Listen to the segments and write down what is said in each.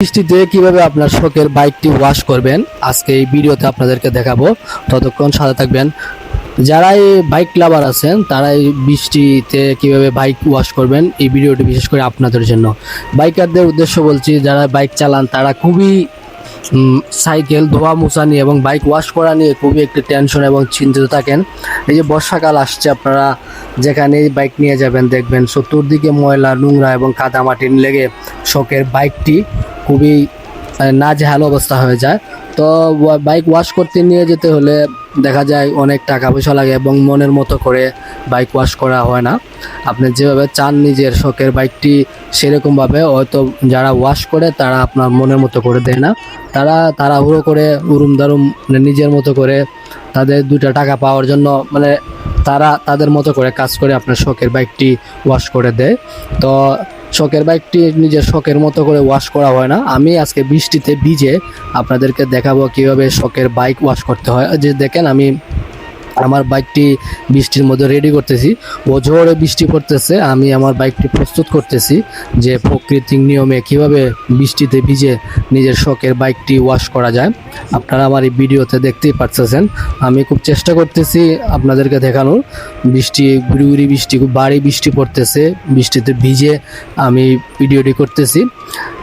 বৃষ্টিতে কীভাবে আপনার শখের বাইকটি ওয়াশ করবেন, আজকে এই ভিডিওতে আপনাদেরকে দেখাবো। ততক্ষণ সাথে থাকবেন। যারা এই বাইক লাভার আছেন, তারা এই বৃষ্টিতে কীভাবে বাইক ওয়াশ করবেন, এই ভিডিওটি বিশেষ করে আপনাদের জন্য। বাইকারদের উদ্দেশ্য বলছি, যারা বাইক চালান, তারা খুবই সাইকেল ধোয়া মোছা নিয়ে এবং বাইক ওয়াশ করা নিয়ে খুবই একটি টেনশন এবং চিন্তিত থাকেন। এই যে বর্ষাকাল আসছে, আপনারা যেখানে বাইক নিয়ে যাবেন, দেখবেন চতুর্দিকে ময়লা, নোংরা এবং কাদামাটি লেগে শখের বাইকটি খুবই নাজেহাল অবস্থা হয়ে যায়। তো বাইক ওয়াশ করতে নিয়ে যেতে হলে দেখা যায় অনেক টাকা পয়সা লাগে এবং মনের মতো করে বাইক ওয়াশ করা হয় না। আপনি যেভাবে চান নিজের শখের বাইকটি সেরকমভাবে, হয়তো যারা ওয়াশ করে তারা আপনার মনের মতো করে দেয় না। তারা তাড়াহুড়ো করে, উরুম দারুম নিজের মতো করে তাদের দুটা টাকা পাওয়ার জন্য মানে তারা তাদের মতো করে কাজ করে আপনার শখের বাইকটি ওয়াশ করে দেয়। তো শখের বাইকটি নিজের শখের মতো করে ওয়াশ করা হয় না। আমি আজকে বৃষ্টিতে ভিজে আপনাদেরকে দেখাবো কীভাবে শখের বাইক ওয়াশ করতে হয়। যে দেখেন আমি আমার বাইকটি বৃষ্টির মধ্যে রেডি করতেছি। জোরে বৃষ্টি পড়তেছে, আমি আমার বাইকটি প্রস্তুত করতেছি যে প্রকৃতিক নিয়মে কীভাবে বৃষ্টিতে ভিজে নিজের শখের বাইকটি ওয়াশ করা যায়। আপনারা আমার এই ভিডিওতে দেখতেই পারতেছেন। আমি খুব চেষ্টা করতেছি আপনাদেরকে দেখানোর। বৃষ্টি গুড়ি বৃষ্টি, খুব ভারী বৃষ্টি পড়তেছে, বৃষ্টিতে ভিজে আমি ভিডিওটি করতেছি।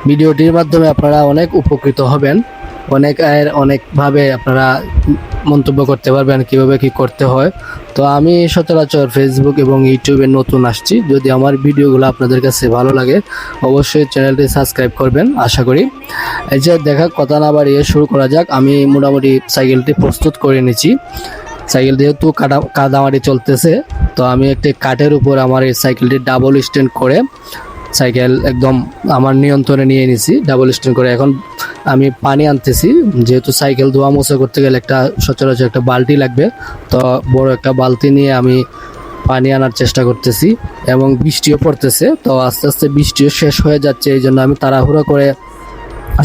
ভিডিওটির মাধ্যমে আপনারা অনেক উপকৃত হবেন। অনেক আয়ের অনেকভাবে আপনারা মন্তব্য করতে পারবেন কীভাবে কি করতে হয়। তো আমি সচরাচর ফেসবুক এবং ইউটিউবে নতুন আসছি। যদি আমার ভিডিওগুলো আপনাদের কাছে ভালো লাগে, অবশ্যই চ্যানেলটি সাবস্ক্রাইব করবেন, আশা করি। এই যে দেখা, কথা না বাড়িয়ে শুরু করা যাক। আমি মোটামুটি সাইকেলটি প্রস্তুত করে নিয়েছি সাইকেল যেহেতু কাটা, কাদামাটি চলতেছে, তো আমি একটি কাঠের উপর আমার এই সাইকেলটি ডাবল স্ট্যান্ড করে সাইকেল একদম আমার নিয়ন্ত্রণে নিয়ে নিছি। ডাবল স্ট্যান্ড করে এখন আমি পানি আনতেছি, যেহেতু সাইকেল ধোয়া মোছা করতে গেলে একটা সচরাচর একটা বালতি লাগবে, তো বড় একটা বালতি নিয়ে আমি পানি আনার চেষ্টা করতেছি এবং বৃষ্টিও পড়তেছে, তো আস্তে আস্তে বৃষ্টিও শেষ হয়ে যাচ্ছে এই জন্য আমি তাড়াহুড়ো করে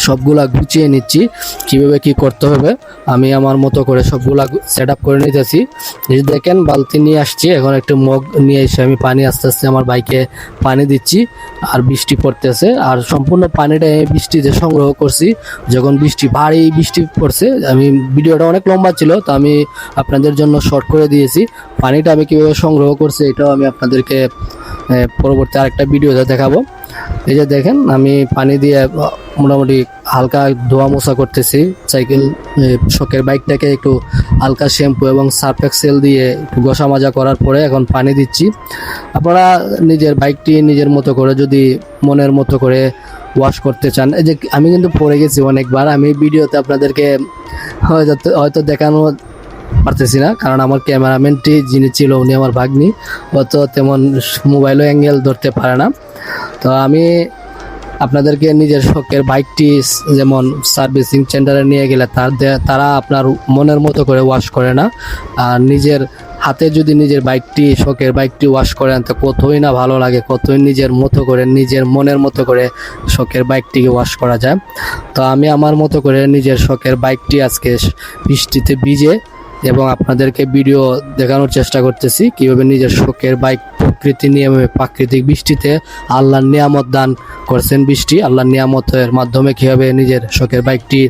সবগুলা গুছিয়ে নিচ্ছি। কীভাবে কি করতে হবে, আমি আমার মতো করে সবগুলা সেট আপ করে নিতেছি। এই যে দেখেন, বালতি নিয়ে আসছি। এখন একটু মগ নিয়ে এসে আমি পানি আস্তে আস্তে আমার বাইকে পানি দিচ্ছি। আর বৃষ্টি পড়তেছে। আর সম্পূর্ণ পানিটা আমি বৃষ্টিতে সংগ্রহ করছি। যখন বৃষ্টি, ভারী বৃষ্টি পড়ছে, আমি ভিডিওটা অনেক লম্বা ছিল, তো আমি আপনাদের জন্য শর্ট করে দিয়েছি। পানিটা আমি কীভাবে সংগ্রহ করছি, এটাও আমি আপনাদেরকে পরবর্তী আরেকটা ভিডিওতে দেখাবো। এই যে দেখেন, আমি পানি দিয়ে মোটামুটি হালকা ধোয়া মোছা করতেছি। সাইকেল শখের বাইকটাকে একটু হালকা শ্যাম্পু এবং সার্ফ এক্সেল দিয়ে একটু ঘষা মাজা করার পরে এখন পানি দিচ্ছি। আপনারা নিজের বাইকটি নিজের মতো করে যদি মনের মতো করে ওয়াশ করতে চান, এই যে আমি কিন্তু পড়ে গেছি অনেকবার, আমি ভিডিওতে আপনাদেরকে হয়তো হয়তো দেখানো পারতেছি না, কারণ আমার ক্যামেরাম্যানটি যিনি ছিল উনি আমার ভাগ্নি, অত তেমন মোবাইলও অ্যাঙ্গেল ধরতে পারে না। তো আমি আপনাদেরকে নিজের শখের বাইকটি যেমন সার্ভিসিং সেন্টারে নিয়ে গেলে তার তারা আপনার মনের মতো করে ওয়াশ করে না। আর নিজের হাতে যদি নিজের বাইকটি শখের বাইকটি ওয়াশ করেন, তো কতই না ভালো লাগে, কতই নিজের মতো করে, নিজের মনের মতো করে শখের বাইকটিকে ওয়াশ করা যায়। তো আমি আমার মতো করে নিজের শখের বাইকটি আজকে বৃষ্টিতে ভিজে এবং আপনাদেরকে ভিডিও দেখানোর চেষ্টা করতেছি, কীভাবে নিজের শখের বাইক প্রকৃতি নিয়মে প্রাকৃতিক বৃষ্টিতে আল্লাহর নিয়ামত দান করছেন বৃষ্টি। আল্লাহর নিয়ামতের মাধ্যমে কীভাবে নিজের শখের বাইকটি